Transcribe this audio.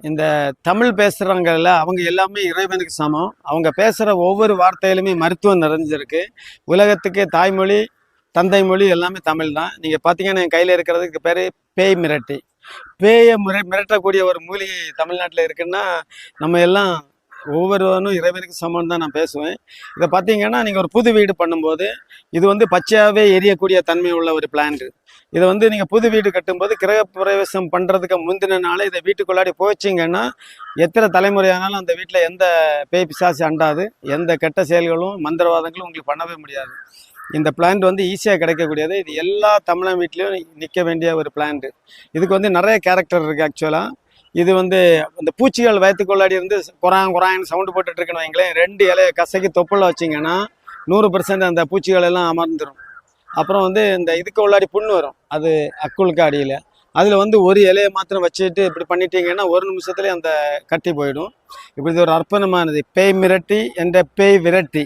இந்த தமிழ் பேசுகிறவங்கள அவங்க எல்லாமே இறைவனுக்கு சமம். அவங்க பேசுகிற ஒவ்வொரு வார்த்தையிலுமே மருத்துவம் நிறைஞ்சிருக்கு. உலகத்துக்கு தாய்மொழி தந்தை மொழி எல்லாமே தமிழ் தான். நீங்கள் பார்த்தீங்கன்னா என் கையில் இருக்கிறதுக்கு பேர் பேய் மிரட்டி. பேயை முறை மிரட்டக்கூடிய ஒரு மூலிகை தமிழ்நாட்டில் இருக்குன்னா நம்ம எல்லாம் ஒவ்வொருவனும் இறைவனுக்கு சமம் தான் நான் பேசுவேன். இதை பார்த்தீங்கன்னா நீங்கள் ஒரு புது வீடு பண்ணும்போது இது வந்து பச்சையாகவே எரியக்கூடிய தன்மை உள்ள ஒரு பிளான்ட் இதை வந்து நீங்கள் புது வீடு கட்டும்போது கிரகப்பிரவேசம் பண்ணுறதுக்கு முந்தின நாளே இதை வீட்டுக்குள்ளாடி போச்சிங்கன்னா எத்தனை தலைமுறையானாலும் அந்த வீட்டில் எந்த பேய் பிசாசு அண்டாது. எந்த கெட்ட செயல்களும் மந்திரவாதங்களும் உங்களுக்கு பண்ணவே முடியாது. இந்த பிளான்ட் வந்து ஈஸியாக கிடைக்கக்கூடியது. இது எல்லா தமிழன் வீட்லேயும் நிற்க வேண்டிய ஒரு பிளான்ட் இதுக்கு வந்து நிறைய கேரக்டர் இருக்குது ஆக்சுவலாக இது வந்து இந்த பூச்சிகள் வயிற்றுக்குள்ளாடி இருந்து குரான் குறான்னு சவுண்டு போட்டுட்டு இருக்கணும் வைங்களேன். ரெண்டு இலையை கசக்கி தொப்பில் வச்சிங்கன்னா நூறு பர்சன்ட் அந்த பூச்சிகள் எல்லாம் அமர்ந்துடும் அப்புறம் வந்து இந்த இதுக்கு உள்ளாடி புண்ணு வரும். அது அக்குளுக்கு அடியில். அதில் வந்து ஒரு இலையை மாத்திரம் வச்சுட்டு இப்படி பண்ணிட்டீங்கன்னா ஒரு நிமிஷத்துலேயே அந்த கட்டி போயிடும். இப்படி இது ஒரு அர்ப்பணமானது பேய் மிரட்டி என்ற பேய் விரட்டி.